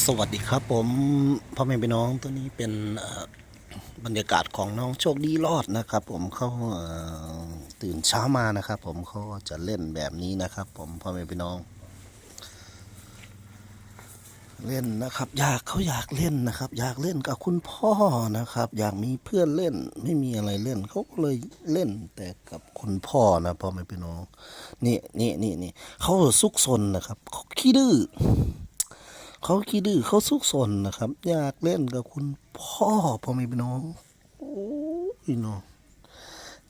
สวัสดีครับผมพ่อแม่พี่น้องตัวนี้เป็นบรรยากาศของน้องโชคดีรอดนะครับ ผมเขาตื่นเช้ามานะครับ ผมเขาจะเล่นแบบนี้นะครับ ผมพ่อแม่พี่น้อง เล่นนะครับ อยากเขาอยากเล่นนะครับ อยากเล่นกับคุณพ่อนะครับ อยากมีเพื่อนเล่น ไม่มีอะไรเล่นเขาก็เลยเล่นแต่กับคุณพ่อนะพ่อแม่พี่น้องนี่นี่นี่นี่เขาซุกซนนะครับเขาขี้ดื้อ เขาขี้ดื้อเขาซุกซนนะครับ อยากเล่นกับคุณพ่อพ่อแม่พี่น้องโอ้ยน้อง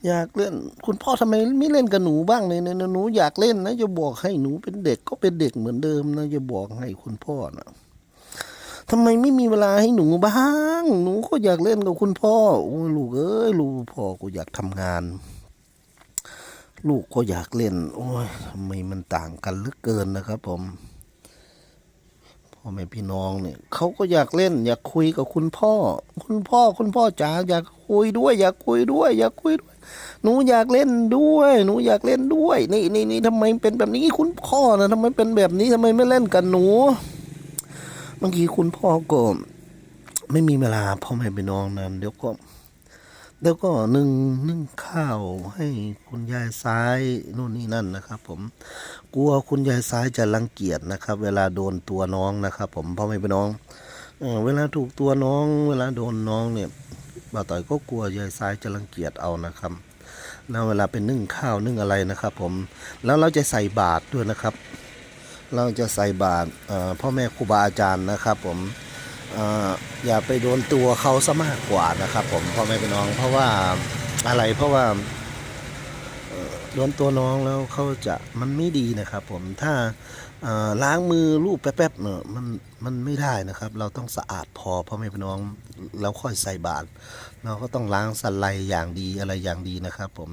อยากเล่น คุณพ่อทำไมไม่เล่นกับหนูบ้างเลยเนี่ยหนูอยากเล่นนะจะบอกให้หนูเป็นเด็กก็เป็นเด็กเหมือนเดิมนะจะบอกให้คุณพ่อนะทำไมไม่มีเวลาให้หนูบ้าง หนูก็อยากเล่นกับคุณพ่อโอ้ลูกเอ้ยลูกพ่อก็อยากทำงาน ลูกก็อยากเล่น โอ้ยทำไมมันต่างกันเหลือเกินนะครับ ผม พ่อแม่พี่น้องเนี่ยเขาก็อยากเล่น อยากคุยกับคุณพ่อ คุณพ่อคุณพ่อจ๋าอยากคุยด้วย อยากคุยด้วย อยากคุยด้วย หนูอยากเล่นด้วย หนูอยากเล่นด้วย นี่นี่นี่ทำไมเป็นแบบนี้คุณพ่อนะทำไมเป็นแบบนี้ทำไมไม่เล่นกับหนูบางทีคุณพ่อก็ไม่มีเวลาพ่อแม่พี่น้องนะเดี๋ยวก็ เดี๋ยวก็นึ่งนึ่งข้าวให้คุณยายซ้ายนู่นนี่นั่นนะครับ ผมกลัวคุณยายซ้ายจะรังเกียจนะครับ เวลาโดนตัวน้องนะครับ ผมพ่อไม่เป็นน้องเวลาถูกตัวน้อง เวลาโดนน้องเนี่ยบ่าวต่อยก็กลัวยายซ้ายจะรังเกียจเอานะครับแล้วเวลาเป็นนึ่งข้าวนึ่งอะไรนะครับ ผมแล้วเราจะใส่บาตรด้วยนะครับ เราจะใส่บาตรพ่อแม่ครูบาอาจารย์นะครับ ผม อย่าไปโดนตัวเขาซะมากกว่านะครับผมพ่อแม่พี่น้อง เพราะว่าอะไรเพราะว่าโดนตัวน้องแล้วเขาจะมันไม่ดีนะครับ ผมถ้าล้างมือลูบแป๊บๆเนอะมันมันไม่ได้นะครับ เราต้องสะอาดพอพ่อแม่พี่น้องแล้วค่อยใส่บาตรเราก็ต้องล้างสไลอย่างดีอะไรอย่างดีนะครับ ผม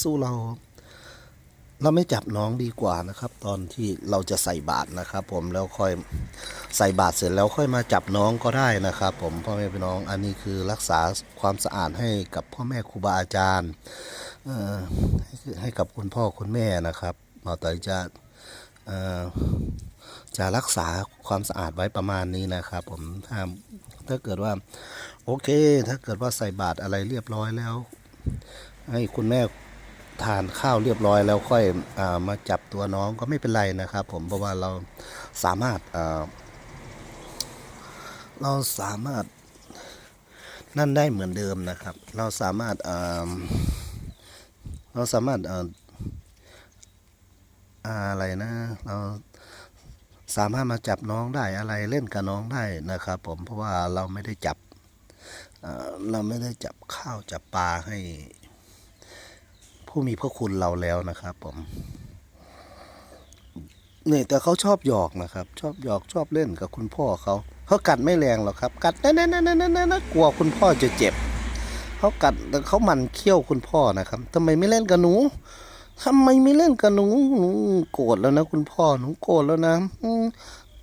สู้เรา เราไม่จับน้องดีกว่านะครับ ตอนที่เราจะใส่บาตรนะครับ ผมแล้วค่อยใส่บาตรเสร็จแล้วค่อยมาจับน้องก็ได้นะครับ ผมพ่อแม่พี่น้องอันนี้คือรักษาความสะอาดให้กับพ่อแม่ครูบาอาจารย์ให้กับคุณพ่อคุณแม่นะครับหมอต่อยจะจะรักษาความสะอาดไว้ประมาณนี้นะครับ ผมถ้าถ้าเกิดว่า โอเค ถ้าเกิดว่าใส่บาตรอะไรเรียบร้อยแล้ว ให้คุณแม่ ทานข้าวเรียบร้อยแล้วค่อยอามาจับตัวน้องก็ไม่เป็นไรนะครับผมเพราะว่าเราสามารถเราสามารถนั่นได้เหมือนเดิมนะครับ เราสามารถเราสามารถอาอะไรนะเราสามารถมาจับน้องได้อะไรเล่นกับน้องได้นะครับ ผมเพราะว่าเราไม่ได้จับเราไม่ได้จับข้าวจับปลาให้ ผู้มีพระคุณเราแล้วนะครับผมเนี่ยแต่เขาชอบหยอกนะครับ ชอบหยอกชอบเล่นกับคุณพ่อเขาเขากัดไม่แรงหรอกครับ กัดนั่นนั่นนั่นนั่นนั่นกลัวคุณพ่อจะเจ็บเขากัดแต่เขาหมันเคี้ยวคุณพ่อนะครับทำไมไม่เล่นกับหนูทำไมไม่เล่นกับหนูหนูโกรธแล้วนะคุณพ่อหนูโกรธแล้วนะ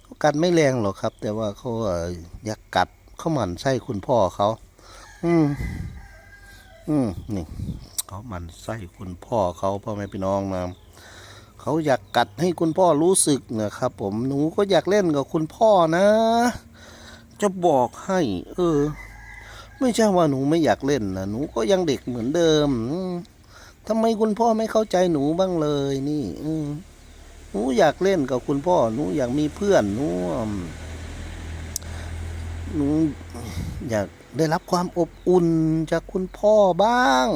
เขากัดไม่แรงหรอกครับ แต่ว่าเขาเอ่ออยากกัดเขาหมั่นไส้คุณพ่อเขาอืมอืมนี่ เขามันไส้คุณพ่อเขาพ่อแม่พี่น้องนะเขาอยากกัดให้คุณพ่อรู้สึกนะครับ ผมหนูก็อยากเล่นกับคุณพ่อนะ จะบอกให้ เออ ไม่ใช่ว่าหนูไม่อยากเล่นนะหนูก็ยังเด็กเหมือนเดิมทำไมคุณพ่อไม่เข้าใจหนูบ้างเลยนี่ อืหนูอยากเล่นกับคุณพ่อหนูอยากมีเพื่อนหนูหนูอยากได้รับความอบอุ่นจากคุณพ่อบ้าง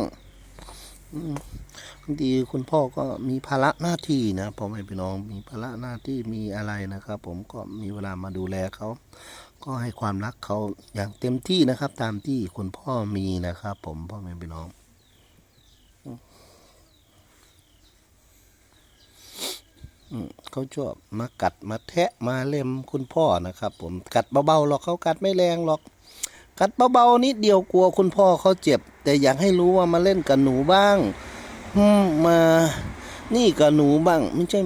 บางทีคุณพ่อก็มีภาระหน้าที่นะพ่อแม่พี่น้องมีภาระหน้าที่มีอะไรนะครับ ผมก็มีเวลามาดูแลเขาก็ให้ความรักเขาอย่างเต็มที่นะครับ ตามที่คุณพ่อมีนะครับ ผมพ่อแม่พี่น้องเขาชอบมากัดมาแทะมาเล็มคุณพ่อนะครับ ผมกัดเบาๆหรอกเขากัดไม่แรงหรอก กัดเบาๆนิดเดียวกลัวคุณพ่อเขาเจ็บ แต่อยากให้รู้ว่ามาเล่นกับหนูบ้างมานี่กับหนูบ้าง ไม่ใช่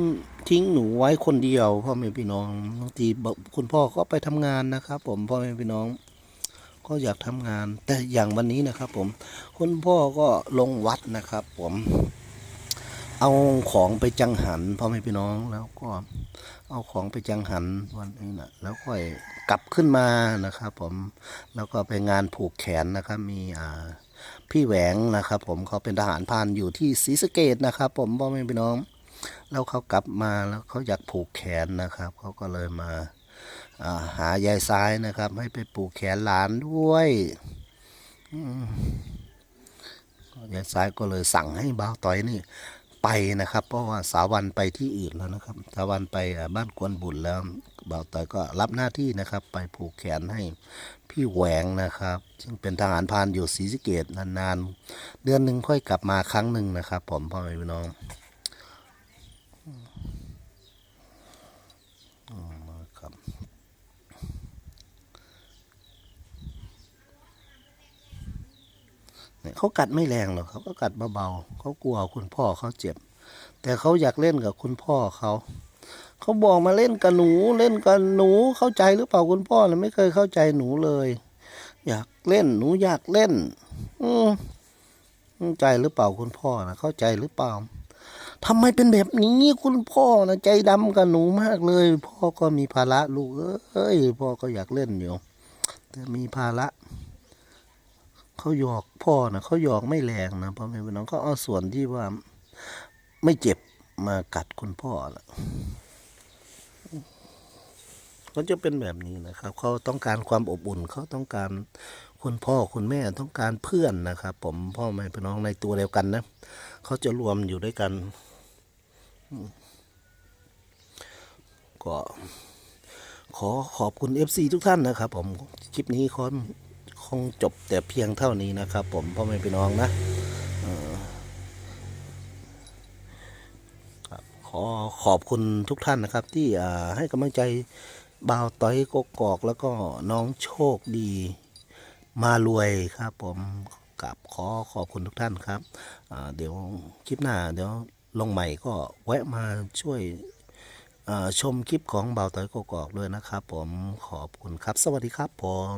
ทิ้งหนูไว้คนเดียวพ่อแม่พี่น้องบางทีบอกคุณพ่อก็ไปทำงานนะครับ ผมพ่อแม่พี่น้อง ก็อยากทำงาน แต่อย่างวันนี้นะครับ ผม คุณพ่อก็ลงวัดนะครับ ผม เอาของไปจังหันพ่อแม่พี่น้องแล้วก็เอาของไปจังหันวันนี้นะแล้วค่อยกลับขึ้นมานะครับ ผมแล้วก็ไปงานผูกแขนนะครับ มีอ่า พี่แหวงนะครับ ผมเขาเป็นทหารพานอยู่ที่ศรีสะเกดนะครับ ผมพ่อแม่พี่น้อง แล้วเขากลับมาแล้วเขาอยากผูกแขนนะครับเขาก็เลยมาาหายายซ้ายนะครับ ให้ไปผูกแขนหลานด้วยยายซ้ายก็เลยสั่งให้บ่าวต้อยนี่ ไปนะครับ เพราะว่าสาวันไปที่อื่นแล้วนะครับ สาวันไปบ้านกวนบุญแล้วบ่าวต่อยก็รับหน้าที่นะครับ ไปผูกแขนให้พี่แหวงนะครับ ซึ่งเป็นทหารพานอยู่ศรีสะเกดนานๆ เดือนหนึ่งค่อยกลับมาครั้งหนึ่งนะครับ ผมพ่อแม่พี่น้องอืมครับ เขากัดไม่แรงหรอกเขาก็กัดเบาๆเขากลัวคุณพ่อเขาเจ็บ แต่เขาอยากเล่นกับคุณพ่อเขาเขาบอกมาเล่นกับหนูเล่นกับหนูเข้าใจหรือเปล่าคุณพ่อนะไม่เคยเข้าใจหนูเลย อยากเล่นหนูอยากเล่น อืมเข้าใจหรือเปล่าคุณพ่อนะเข้าใจหรือเปล่าทำไมเป็นแบบนี้คุณพ่อนะใจดำกับหนูมากเลย พ่อก็มีภาระลูกเอ้ยพ่อก็อยากเล่นอยู่แต่มีภาระ เขาหยอกพ่อนะเขาหยอกไม่แรงนะพ่อแม่พี่น้องเขาเอาส่วนที่ว่าไม่เจ็บมากัดคุณพ่อละเขาจะเป็นแบบนี้นะครับ เขาต้องการความอบอุ่นเขาต้องการคุณพ่อคุณแม่ต้องการเพื่อนนะครับ ผมพ่อแม่พี่น้องในตัวเดียวกันนะเขาจะรวมอยู่ด้วยกันก็ขอขอบคุณ FC ทุกท่านนะครับ ผมคลิปนี้คง คงจบแต่เพียงเท่านี้นะครับ ผมพ่อแม่พี่น้องนะขอขอบคุณทุกท่านนะครับ ที่ให้กำลังใจบ่าวต้อยกกอก แล้วก็น้องโชคดีมารวยครับ ผมกับขอขอบคุณทุกท่านครับ เดี๋ยวคลิปหน้าเดี๋ยวลงใหม่ก็แวะมาช่วยชมคลิปของบ่าวต้อยกกอกด้วยนะครับ ผมขอบคุณครับ สวัสดีครับผม